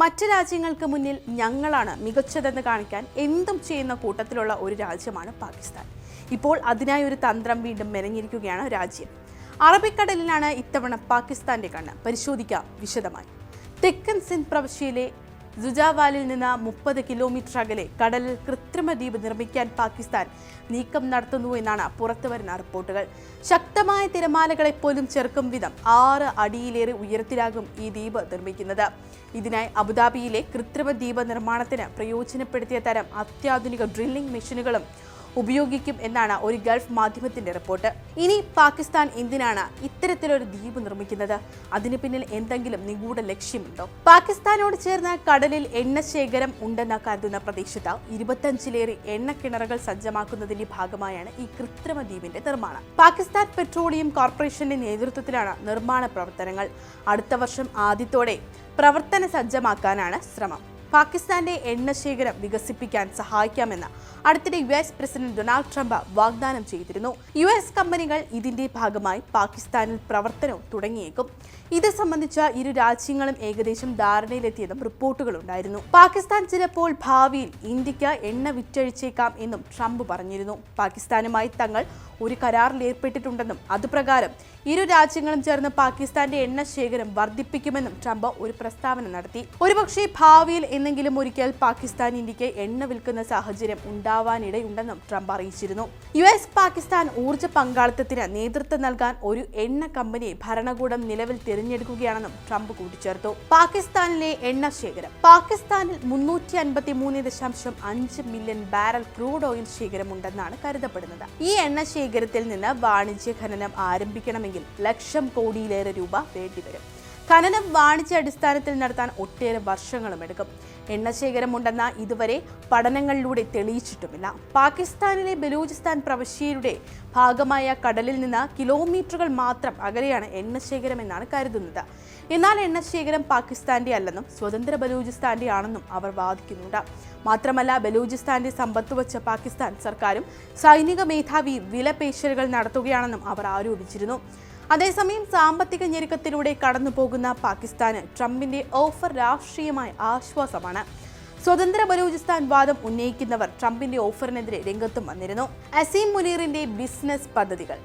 മറ്റ് രാജ്യങ്ങൾക്ക് മുന്നിൽ ഞങ്ങളാണ് മികച്ചതെന്ന് കാണിക്കാൻ എന്തും ചെയ്യുന്ന കൂട്ടത്തിലുള്ള ഒരു രാജ്യമാണ് പാകിസ്ഥാൻ. ഇപ്പോൾ അതിനായി ഒരു തന്ത്രം വീണ്ടും മെനഞ്ഞിരിക്കുകയാണ് രാജ്യം. അറബിക്കടലിലാണ് ഇത്തവണ പാകിസ്ഥാന്റെ കണ്ണ്. പരിശോധിക്കാം വിശദമായി. തെക്കൻ സിന്ധ് പ്രവിശ്യയിലെ ജുജാവാലിൽ നിന്ന് മുപ്പത് കിലോമീറ്റർ അകലെ കടലിൽ കൃത്രിമ ദ്വീപ് നിർമ്മിക്കാൻ പാകിസ്ഥാൻ നീക്കം നടത്തുന്നു എന്നാണ് പുറത്തുവരുന്ന റിപ്പോർട്ടുകൾ. ശക്തമായ തിരമാലകളെ പോലും ചെറുക്കും വിധം ആറ് അടിയിലേറെ ഉയരത്തിലാകും ഈ ദ്വീപ് നിർമ്മിക്കുന്നത്. ഇതിനായി അബുദാബിയിലെ കൃത്രിമ ദ്വീപ നിർമ്മാണത്തിന് പ്രയോജനപ്പെടുത്തിയ തരം അത്യാധുനിക ഡ്രില്ലിംഗ് മെഷീനുകളും ഉപയോഗിക്കും എന്നാണ് ഒരു ഗൾഫ് മാധ്യമത്തിന്റെ റിപ്പോർട്ട്. ഇനി പാകിസ്ഥാൻ എന്തിനാണ് ഇത്തരത്തിലൊരു ദ്വീപ് നിർമ്മിക്കുന്നത്? അതിന് പിന്നിൽ എന്തെങ്കിലും നിഗൂഢ ലക്ഷ്യമുണ്ടോ? പാകിസ്ഥാനോട് ചേർന്ന കടലിൽ എണ്ണ ശേഖരം ഉണ്ടെന്ന് കരുതുന്ന പ്രദേശത്ത് ഇരുപത്തഞ്ചിലേറെ എണ്ണ കിണറുകൾ സജ്ജമാക്കുന്നതിന്റെ ഭാഗമായാണ് ഈ കൃത്രിമ ദ്വീപിന്റെ നിർമ്മാണം. പാകിസ്ഥാൻ പെട്രോളിയം കോർപ്പറേഷന്റെ നേതൃത്വത്തിലാണ് നിർമ്മാണ പ്രവർത്തനങ്ങൾ. അടുത്ത വർഷം ആദ്യത്തോടെ പ്രവർത്തന സജ്ജമാക്കാനാണ് ശ്രമം. പാകിസ്ഥാന്റെ എണ്ണ ശേഖരം വികസിപ്പിക്കാൻ സഹായിക്കാമെന്ന് അടുത്തിടെ U S president Donald Trump വാഗ്ദാനം ചെയ്തിരുന്നു. യു എസ് കമ്പനികൾ ഇതിന്റെ ഭാഗമായി പാകിസ്ഥാനിൽ പ്രവർത്തനവും തുടങ്ങിയേക്കും. ഇത് സംബന്ധിച്ച ഇരു രാജ്യങ്ങളും ഏകദേശം ധാരണയിലെത്തിയതും റിപ്പോർട്ടുകളുണ്ടായിരുന്നു പാകിസ്ഥാൻ ചിലപ്പോൾ ഭാവിയിൽ ഇന്ത്യയ്ക്ക് എണ്ണ വിറ്റഴിച്ചേക്കാം എന്നും ട്രംപ് പറഞ്ഞിരുന്നു. പാകിസ്ഥാനുമായി തങ്ങൾ ഒരു കരാറിൽ ഏർപ്പെട്ടിട്ടുണ്ടെന്നും അതുപ്രകാരം ഇരു രാജ്യങ്ങളും ചേർന്ന് പാകിസ്ഥാന്റെ എണ്ണ ശേഖരം വർദ്ധിപ്പിക്കുമെന്നും ട്രംപ് ഒരു പ്രസ്താവന നടത്തി. ഒരുപക്ഷെ ഭാവിയിൽ എന്നെങ്കിലും ഒരിക്കൽ പാകിസ്ഥാൻ ഇന്ത്യയ്ക്ക് എണ്ണ വിൽക്കുന്ന സാഹചര്യം ഉണ്ടാവാനിടയുണ്ടെന്നും ട്രംപ് അറിയിച്ചിരുന്നു. യു എസ് പാകിസ്ഥാൻ ഊർജ പങ്കാളിത്തത്തിന് നേതൃത്വം നൽകാൻ ഒരു എണ്ണ കമ്പനിയെ ഭരണകൂടം നിലവിൽ തിരഞ്ഞെടുക്കുകയാണെന്നും ട്രംപ് കൂട്ടിച്ചേർത്തു. പാകിസ്ഥാനിലെ എണ്ണ ശേഖരം. പാകിസ്ഥാനിൽ മുന്നൂറ്റി അൻപത്തി മൂന്ന് ദശാംശം അഞ്ച് മില്യൺ ബാരൽ ക്രൂഡ് ഓയിൽ ശേഖരമുണ്ടെന്നാണ് കരുതപ്പെടുന്നത്. ഈ എണ്ണ ശേഖരത്തിൽ നിന്ന് വാണിജ്യ ഖനനം ആരംഭിക്കണമെങ്കിൽ ലക്ഷം കോടിയിലേറെ രൂപ വേണ്ടിവരും. ഖനനം വാണിജ്യ അടിസ്ഥാനത്തിൽ നടത്താൻ ഒട്ടേറെ വർഷങ്ങളും എടുക്കും. എണ്ണശേഖരം ഉണ്ടെന്ന ഇതുവരെ പഠനങ്ങളിലൂടെ തെളിയിച്ചിട്ടുമില്ല. പാകിസ്ഥാനിലെ ബലൂചിസ്ഥാൻ പ്രവിശ്യയുടെ ഭാഗമായ കടലിൽ നിന്ന് കിലോമീറ്ററുകൾ മാത്രം അകലെയാണ് എണ്ണശേഖരം എന്നാണ് കരുതുന്നത്. എന്നാൽ എണ്ണശേഖരം പാകിസ്ഥാന്റെ അല്ലെന്നും സ്വതന്ത്ര ബലൂചിസ്ഥാന്റെ ആണെന്നും അവർ വാദിക്കുന്നുണ്ട്. മാത്രമല്ല ബലൂചിസ്ഥാന്റെ സമ്പത്ത് വച്ച പാകിസ്ഥാൻ സർക്കാരും സൈനിക മേധാവി വിലപേശലുകൾ നടത്തുകയാണെന്നും അവർ ആരോപിച്ചിരുന്നു. അതേസമയം സാമ്പത്തിക ഞെരുക്കത്തിലൂടെ കടന്നുപോകുന്ന പാകിസ്ഥാന് ട്രംപിന്റെ ഓഫർ രാഷ്ട്രീയമായ ആശ്വാസമാണ്. സ്വതന്ത്ര ബലൂചിസ്ഥാൻ വാദം ഉന്നയിക്കുന്നവർ ട്രംപിന്റെ ഓഫറിനെതിരെ രംഗത്തും വന്നിരുന്നു. അസീം മുനീറിന്റെ ബിസിനസ് പദ്ധതികൾ.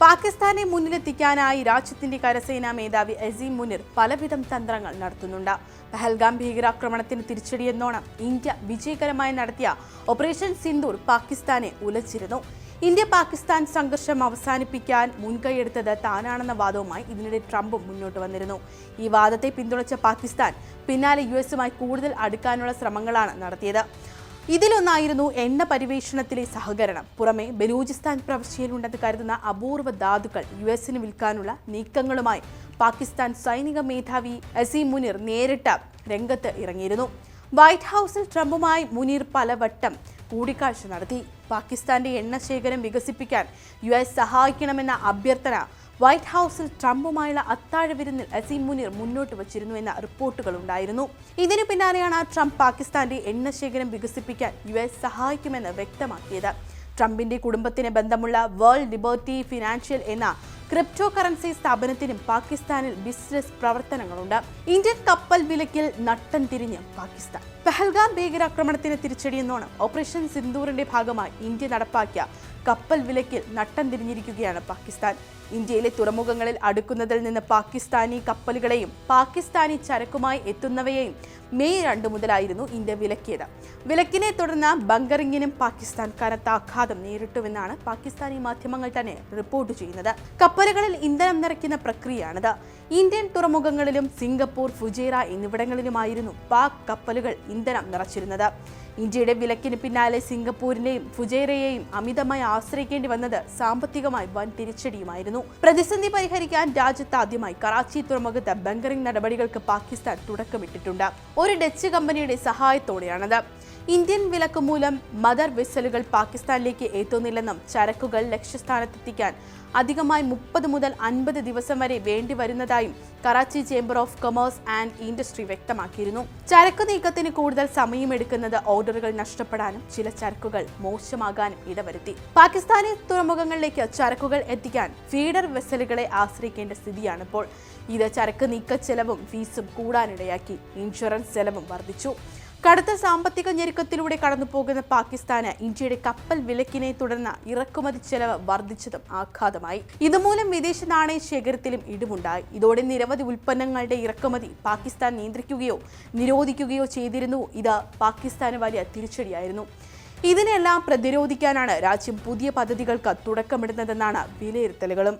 പാകിസ്ഥാനെ മുന്നിലെത്തിക്കാനായി രാജ്യത്തിന്റെ കരസേനാ മേധാവി അസീം മുനീർ പലവിധം തന്ത്രങ്ങൾ നടത്തുന്നുണ്ട്. പഹൽഗാം ഭീകരാക്രമണത്തിന് തിരിച്ചടിയെന്നോണം ഇന്ത്യ വിജയകരമായി നടത്തിയ ഓപ്പറേഷൻ സിന്ദൂർ പാകിസ്ഥാനെ ഉലച്ചിരുന്നു. ഇന്ത്യ പാകിസ്ഥാൻ സംഘർഷം അവസാനിപ്പിക്കാൻ മുൻകൈയെടുത്തത് താനാണെന്ന വാദവുമായി ഇതിനിടെ ട്രംപും മുന്നോട്ട് വന്നിരുന്നു. ഈ വാദത്തെ പിന്തുണച്ച പാകിസ്ഥാൻ പിന്നാലെ യു എസുമായി കൂടുതൽ അടുക്കാനുള്ള ശ്രമങ്ങളാണ് നടത്തിയത്. ഇതിലൊന്നായിരുന്നു എണ്ണ പരിവേഷണത്തിലെ സഹകരണം. പുറമെ ബലൂചിസ്ഥാൻ പ്രവിശ്യയിലുണ്ടെന്ന് കരുതുന്ന അപൂർവ ധാതുക്കൾ യു എസിന് വിൽക്കാനുള്ള നീക്കങ്ങളുമായി പാകിസ്ഥാൻ സൈനിക മേധാവി അസീം മുനിർ നേരിട്ട് രംഗത്ത് ഇറങ്ങിയിരുന്നു. വൈറ്റ് ഹൗസിൽ ട്രംപുമായി മുനീർ പലവട്ടം കൂടിക്കാഴ്ച നടത്തി. പാകിസ്ഥാന്റെ എണ്ണ ശേഖരം വികസിപ്പിക്കാൻ യു എസ് സഹായിക്കണമെന്ന അഭ്യർത്ഥന. വൈറ്റ് ഹൗസിൽ ട്രംപുമായുള്ള അത്താഴ വിരുന്നിൽ അസീം മുനീർ മുന്നോട്ട് വച്ചിരുന്നു എന്ന റിപ്പോർട്ടുകൾ ഉണ്ടായിരുന്നു. ഇതിനു പിന്നാലെയാണ് ട്രംപ് പാകിസ്ഥാന്റെ എണ്ണ ശേഖരം വികസിപ്പിക്കാൻ യു എസ് സഹായിക്കുമെന്ന് വ്യക്തമാക്കിയത്. ട്രംപിന്റെ കുടുംബത്തിന് ബന്ധമുള്ള വേൾഡ് ലിബർട്ടി ഫിനാൻഷ്യൽ എന്ന ക്രിപ്റ്റോ കറൻസി സ്ഥാപനത്തിനും പാകിസ്ഥാനിൽ ബിസിനസ് പ്രവർത്തനങ്ങളുണ്ട്. ഇന്ത്യൻ കപ്പൽ വിലക്കിൽ നട്ടൻ തിരിഞ്ഞ് പാകിസ്ഥാൻ. പെഹൽഗാം ഭീകരാക്രമണത്തിന് തിരിച്ചടിയെന്നോണം ഓപ്പറേഷൻ സിന്ദൂറിന്റെ ഭാഗമായി ഇന്ത്യ നടപ്പാക്കിയ കപ്പൽ വിലക്കിൽ നട്ടം തിരിഞ്ഞിരിക്കുകയാണ് പാകിസ്ഥാൻ. ഇന്ത്യയിലെ തുറമുഖങ്ങളിൽ അടുക്കുന്നതിൽ നിന്ന് പാകിസ്ഥാനി കപ്പലുകളെയും പാകിസ്ഥാനി ചരക്കുമായി എത്തുന്നവയെയും മെയ് രണ്ട് മുതലായിരുന്നു ഇന്ത്യ വിലക്കിയത്. വിലക്കിനെ തുടർന്ന് ബങ്കറിങ്ങിനും പാകിസ്ഥാൻ കനത്ത ആഘാതം നേരിട്ടുവെന്നാണ് പാകിസ്ഥാനി മാധ്യമങ്ങൾ തന്നെ റിപ്പോർട്ട് ചെയ്യുന്നത്. കപ്പലുകളിൽ ഇന്ധനം നിറയ്ക്കുന്ന പ്രക്രിയയാണിത്. ഇന്ത്യൻ തുറമുഖങ്ങളിലും സിംഗപ്പൂർ ഫുജേറ എന്നിവിടങ്ങളിലുമായിരുന്നു പാക് കപ്പലുകൾ ഇന്ധനം നിറച്ചിരുന്നത്. ഇന്ത്യയുടെ വിലക്കിന് പിന്നാലെ സിംഗപ്പൂരിനെയും ഫുജൈറയെയും അമിതമായി ആശ്രയിക്കേണ്ടി വന്നത് സാമ്പത്തികമായി വൻ തിരിച്ചടിയുമായിരുന്നു. പ്രതിസന്ധി പരിഹരിക്കാൻ രാജ്യത്ത് ആദ്യമായി കറാച്ചി തുറമുഖത്ത് ബങ്കറിംഗ് നടപടികൾക്ക് പാകിസ്ഥാൻ തുടക്കമിട്ടിട്ടുണ്ട്. ഒരു ഡച്ച് കമ്പനിയുടെ സഹായത്തോടെയാണത്. ഇന്ത്യൻ വിലക്ക് മൂലം മദർ വെസലുകൾ പാകിസ്ഥാനിലേക്ക് എത്തുന്നില്ലെന്നും ചരക്കുകൾ ലക്ഷ്യസ്ഥാനത്തെത്തിക്കാൻ അധികമായി മുപ്പത് മുതൽ അൻപത് ദിവസം വരെ വേണ്ടിവരുന്നതായും Karachi chamber of commerce and industry വ്യക്തമാക്കിയിരുന്നു. ചരക്ക് നീക്കത്തിന് കൂടുതൽ സമയമെടുക്കുന്നത് ഓർഡറുകൾ നഷ്ടപ്പെടാനും ചില ചരക്കുകൾ മോശമാകാനും ഇടവരുത്തി. പാകിസ്ഥാനി തുറമുഖങ്ങളിലേക്ക് ചരക്കുകൾ എത്തിക്കാൻ ഫീഡർ വെസലുകളെ ആശ്രയിക്കേണ്ട സ്ഥിതിയാണിപ്പോൾ. ഇത് ചരക്ക് നീക്ക ചെലവും ഫീസും കൂടാനിടയാക്കി. ഇൻഷുറൻസ് ചെലവും വർദ്ധിച്ചു. കടുത്ത സാമ്പത്തിക ഞെരുക്കത്തിലൂടെ കടന്നുപോകുന്ന പാകിസ്ഥാന് ഇന്ത്യയുടെ കപ്പൽ വിലക്കിനെ തുടർന്ന് ഇറക്കുമതി ചെലവ് വർദ്ധിച്ചതും ആഘാതമായി. ഇതുമൂലം വിദേശ നാണയ ശേഖരത്തിലും ഇടിവുണ്ടായി. ഇതോടെ നിരവധി ഉൽപ്പന്നങ്ങളുടെ ഇറക്കുമതി പാകിസ്ഥാൻ നിയന്ത്രിക്കുകയോ നിരോധിക്കുകയോ ചെയ്തിരുന്നു. ഇത് പാകിസ്ഥാന് വലിയ തിരിച്ചടിയായിരുന്നു. ഇതിനെല്ലാം പ്രതിരോധിക്കാനാണ് രാജ്യം പുതിയ പദ്ധതികൾക്ക് തുടക്കമിടുന്നതെന്നാണ് വിലയിരുത്തലുകളും.